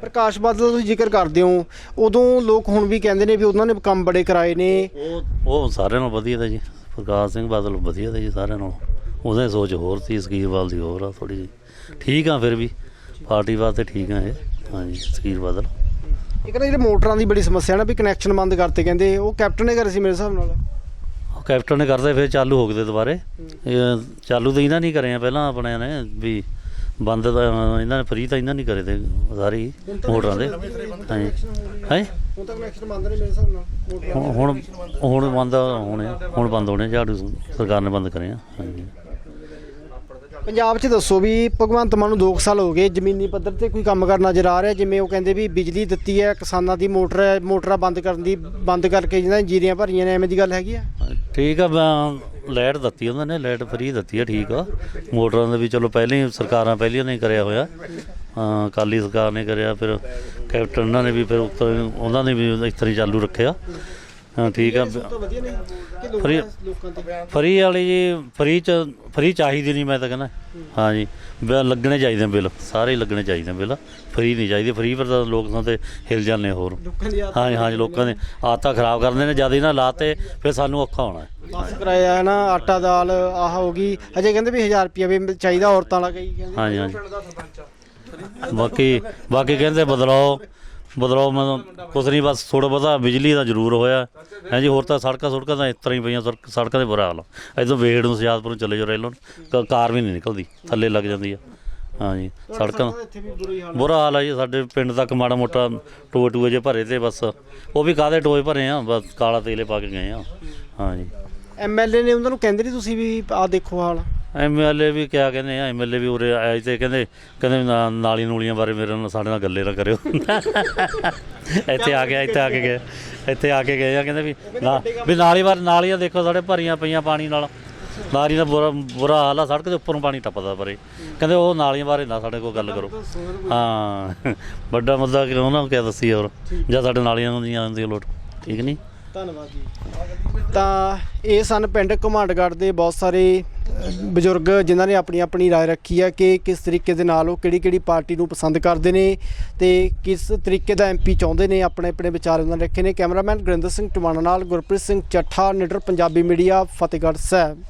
ਪ੍ਰਕਾਸ਼ ਬਾਦਲ ਦਾ ਤੁਸੀਂ ਜ਼ਿਕਰ ਕਰਦੇ ਹੋ। ਉਦੋਂ ਲੋਕ ਹੁਣ ਵੀ ਕਹਿੰਦੇ ਨੇ ਵੀ ਉਹਨਾਂ ਨੇ ਕੰਮ ਬੜੇ ਕਰਾਏ ਨੇ।
ਉਹ ਉਹ ਸਾਰਿਆਂ ਨਾਲੋਂ ਵਧੀਆ ਤਾਂ ਜੀ। ਪ੍ਰਕਾਸ਼ ਸਿੰਘ ਬਾਦਲ ਵਧੀਆ ਤਾਂ ਜੀ ਸਾਰਿਆਂ ਨਾਲੋਂ। ਉਹਦੇ ਸੋਚ ਹੋਰ ਸੀ ਸਕੀਰਵਾਲ ਦੀ ਹੋਰ ਆ ਥੋੜੀ ਜੀ ਠੀਕ ਆ ਫਿਰ ਵੀ। ਪਾਰਟੀ ਵਾਸਤੇ ਠੀਕ ਆ ਇਹ। ਹਾਂਜੀ ਸਕੀਰ ਬਾਦਲ।
ਇਹ ਕਹਿੰਦੇ ਜਿਹੜੇ ਮੋਟਰਾਂ ਦੀ ਬੜੀ ਸਮੱਸਿਆ ਨਾ ਵੀ ਕਨੈਕਸ਼ਨ ਬੰਦ ਕਰਤੇ ਕਹਿੰਦੇ ਉਹ ਕੈਪਟਨ ਨੇ ਕਰੇ ਸੀ ਮੇਰੇ ਹਿਸਾਬ ਨਾਲ।
ਉਹ ਕੈਪਟਨ ਨੇ ਕਰਦੇ ਫਿਰ ਚਾਲੂ ਹੋ ਗਏ ਦੁਬਾਰੇ। ਇਹ ਚਾਲੂ ਤਾਂ ਇਹਨਾਂ ਨਹੀਂ ਕਰੇ ਆ ਪਹਿਲਾਂ ਆਪਣੇ ਨੇ ਵੀ ਬੰਦ ਤਾਂ ਇਹਨਾਂ ਨੇ ਫਰੀ ਤਾਂ ਇਹਨਾਂ ਨਹੀਂ ਕਰੇ ਤੇ ਸਾਰੇ ਮੋਟਰਾਂ ਦੇ। ਹਾਂਜੀ। ਹੈ?
ਹੁਣ ਤਾਂ ਕਨੈਕਸ਼ਨ ਬੰਦ ਨੇ ਮੇਰੇ ਹਿਸਾਬ ਨਾਲ
ਹੁਣ ਹੁਣ ਬੰਦ ਹੋਣੇ ਹੁਣ ਬੰਦ ਹੋਣੇ ਝਾੜੂ ਸਰਕਾਰ ਨੇ ਬੰਦ ਕਰੇ ਆ। ਹਾਂਜੀ।
ਪੰਜਾਬ 'ਚ ਦੱਸੋ ਵੀ ਭਗਵੰਤ ਮਾਨ ਨੂੰ 2 ਸਾਲ ਹੋ ਗਏ, ਜ਼ਮੀਨੀ ਪੱਧਰ ਤੇ ਕੋਈ ਕੰਮ ਕਰਨਾ ਨਜ਼ਰ ਆ ਰਿਹਾ, ਜਿਵੇਂ ਉਹ ਕਹਿੰਦੇ ਵੀ ਬਿਜਲੀ ਦਿੱਤੀ ਹੈ, ਕਿਸਾਨਾਂ ਦੀ ਮੋਟਰ ਹੈ ਮੋਟਰਾਂ ਬੰਦ ਕਰਨ ਦੀ, ਬੰਦ ਕਰਕੇ ਜਿਹਨਾਂ ਦੀਆਂ ਜੀਰੀਆਂ ਭਰੀਆਂ ਨੇ, ਐਵੇਂ ਦੀ ਗੱਲ ਹੈਗੀ ਆ?
ਠੀਕ ਆ, ਮੈਂ ਲਾਈਟ ਦਿੱਤੀ ਉਹਨਾਂ ਨੇ, ਲਾਈਟ ਫਰੀ ਦਿੱਤੀ ਆ, ਠੀਕ ਆ। ਮੋਟਰਾਂ ਦਾ ਵੀ ਚਲੋ ਪਹਿਲਾਂ ਹੀ ਸਰਕਾਰਾਂ ਪਹਿਲੀਆਂ ਨੇ ਕਰਿਆ ਹੋਇਆ। ਹਾਂ ਕਾਲੀ ਸਰਕਾਰ ਨੇ ਕਰਿਆ, ਫਿਰ ਕੈਪਟਨ ਉਹਨਾਂ ਨੇ ਵੀ, ਫਿਰ ਉੱਤੋਂ ਉਹਨਾਂ ਨੇ ਵੀ ਇਸ ਤਰ੍ਹਾਂ ਹੀ ਚਾਲੂ ਰੱਖਿਆ। ਹਾਂ ਠੀਕ ਆ।
ਤਾਂ ਵਧੀਆ ਨੇ ਕਿ
ਫਰੀ
ਲੋਕਾਂ ਤੇ
ਫਰੀ ਵਾਲੀ ਜੀ ਫਰੀ ਚ ਫਰੀ ਚਾਹੀਦੀ ਨਹੀਂ ਮੈਂ ਤਾਂ ਕਹਿੰਦਾ। ਹਾਂ। ਜੀ ਬਿੱਲ ਲੱਗਣੇ ਚਾਹੀਦੇ ਬਿੱਲ ਸਾਰੇ ਹੀ ਲੱਗਣੇ ਚਾਹੀਦੇ ਬਿੱਲ। ਫਰੀ ਨਹੀਂ ਚਾਹੀਦੀ ਫਰੀ ਪਰ ਤਾਂ ਲੋਕ ਤਾਂ ਤੇ ਹਿਲ ਜਾਂਦੇ ਹੋਰ।
ਲੋਕਾਂ ਦੀ
ਹਾਂ ਜੀ ਹਾਂ ਜੀ ਲੋਕਾਂ ਦੇ ਆਦਤਾਂ ਖਰਾਬ ਕਰਦੇ ਨੇ ਜਦ ਇਹਨਾਂ ਲਾਤੇ ਫਿਰ ਸਾਨੂੰ ਔਖਾ ਹੋਣਾ। ਹੈ
ਬਸ ਕਰਾਇਆ ਹੈ ਨਾ ਆਟਾ ਦਾਲ ਆਹ ਹੋ ਗਈ। ਅਜੇ ਕਹਿੰਦੇ ਵੀ 1000 ਰੁਪਿਆ ਵੀ ਚਾਹੀਦਾ ਔਰਤਾਂ ਲਾ ਗਈ ਕਹਿੰਦੇ।
ਹਾਂਜੀ ਹਾਂਜੀ ਬਾਕੀ ਬਾਕੀ ਕਹਿੰਦੇ ਬਦਲਾਓ। ਬਦਲਾਓ ਮਤਲਬ ਕੁਛ ਨਹੀਂ ਬਸ ਥੋੜਾ ਬਹੁਤਾ ਬਿਜਲੀ ਦਾ ਜ਼ਰੂਰ ਹੋਇਆ। ਹੈ ਜੀ ਹੋਰ ਤਾਂ ਸੜਕਾਂ ਸੁੜਕਾਂ ਤਾਂ ਇਸ ਤਰ੍ਹਾਂ ਹੀ ਪਈਆਂ ਸੜਕ- ਸੜਕਾਂ ਦੇ ਬੁਰਾ ਹਾਲ ਆ। ਇਦੋਂ ਵੇੜ ਨੂੰ ਸਿਆਦਪੁਰ ਨੂੰ ਚਲੇ ਜਾਓ ਰੇਲੋਂ ਕਾਰ ਵੀ ਨਹੀਂ ਨਿਕਲਦੀ ਥੱਲੇ ਲੱਗ ਜਾਂਦੀ ਆ। ਹਾਂਜੀ ਸੜਕਾਂ
ਇੱਥੇ ਵੀ ਬੁਰੀ ਹਾਲ
ਬੁਰਾ ਹਾਲ ਆ ਜੀ ਸਾਡੇ ਪਿੰਡ ਤੱਕ ਮਾੜਾ ਮੋਟਾ ਟੋਏ ਟੂਏ ਜੇ ਭਰੇ ਤੇ ਬਸ ਉਹ ਵੀ ਕਾਦੇ ਟੋਏ ਭਰੇ ਆ ਬਸ ਕਾਲਾ ਤੇਲੇ ਪਾ ਕੇ ਗਏ ਆ। ਹਾਂਜੀ
ਐਮਐਲਏ ਨੇ ਉਹਨਾਂ ਨੂੰ ਕਹਿੰਦੇ ਨਹੀਂ ਤੁਸੀਂ ਵੀ ਆਹ ਦੇਖੋ ਹਾਲ?
ਐਮਐਲਏ ਵੀ ਕਿਆ ਕਹਿੰਦੇ ਆ ਐਮਐਲਏ ਵੀ ਉਰੇ ਆਏ ਤੇ ਕਹਿੰਦੇ ਕਹਿੰਦੇ ਨਾ- ਨਾਲੀ ਨੂਲੀਆਂ ਬਾਰੇ ਮੇਰੇ ਨਾਲ ਸਾਡੇ ਨਾਲ ਗੱਲੇ ਨਾ ਕਰਿਓ। ਇੱਥੇ ਆ ਗਿਆ ਇੱਥੇ ਆ ਕੇ ਗਏ, ਇੱਥੇ ਆ ਕੇ ਗਏ ਆ, ਕਹਿੰਦੇ ਵੀ ਨਾ, ਵੀ ਨਾਲੀ ਬਾਰੇ, ਨਾਲੀਆਂ ਦੇਖੋ ਸਾਡੇ ਭਰੀਆਂ ਪਈਆਂ ਪਾਣੀ ਨਾਲ। ਨਾਲੀ ਦਾ ਬੁਰਾ ਬੁਰਾ ਹਾਲ ਆ, ਸੜਕ ਦੇ ਉੱਪਰੋਂ ਪਾਣੀ ਟੱਪਦਾ ਪਰੇ। ਕਹਿੰਦੇ ਉਹ ਨਾਲੀਆਂ ਬਾਰੇ ਨਾ ਸਾਡੇ ਕੋਲ ਗੱਲ ਕਰੋ। ਹਾਂ, ਵੱਡਾ ਮੁੱਦਾ ਕਿ ਉਹਨਾਂ ਨੂੰ ਕਿਆ ਦੱਸੀ ਹੋਰ, ਜਾਂ ਸਾਡੇ ਨਾਲੀਆਂ ਨੂੰ ਨਹੀਂ ਆਉਂਦੀ ਲੋਟ, ਠੀਕ ਨਹੀਂ
ਧੰਨਵਾਦ ਜੀ ਤਾਂ ਇਹ ਸਨ ਪਿੰਡ ਘੁਮਾਂਡਗੜ੍ਹ ਦੇ ਬਹੁਤ ਸਾਰੇ ਅ, ਬਜ਼ੁਰਗ ਜਿਨ੍ਹਾਂ ਨੇ ਆਪਣੀ ਆਪਣੀ رائے ਰੱਖੀ ਹੈ ਕਿ ਕਿਸ ਤਰੀਕੇ ਦੇ ਨਾਲ ਉਹ ਕਿਹੜੀ ਕਿਹੜੀ ਪਾਰਟੀ ਨੂੰ ਪਸੰਦ ਕਰਦੇ ਨੇ ਤੇ ਕਿਸ ਤਰੀਕੇ ਦਾ ਐਮਪੀ ਚਾਹੁੰਦੇ ਨੇ ਆਪਣੇ ਆਪਣੇ ਵਿਚਾਰ ਉਹਨਾਂ ਨੇ ਰੱਖੇ ਨੇ ਕੈਮਰਾਮੈਨ ਗੁਰਿੰਦਰ ਸਿੰਘ ਟਵਾਣਾ ਨਾਲ ਗੁਰਪ੍ਰੀਤ ਸਿੰਘ ਚੱਠਾ ਨਿਡਰ ਪੰਜਾਬੀ ਮੀਡੀਆ ਫਤਿਹਗੜ੍ਹ ਸਾਹਿਬ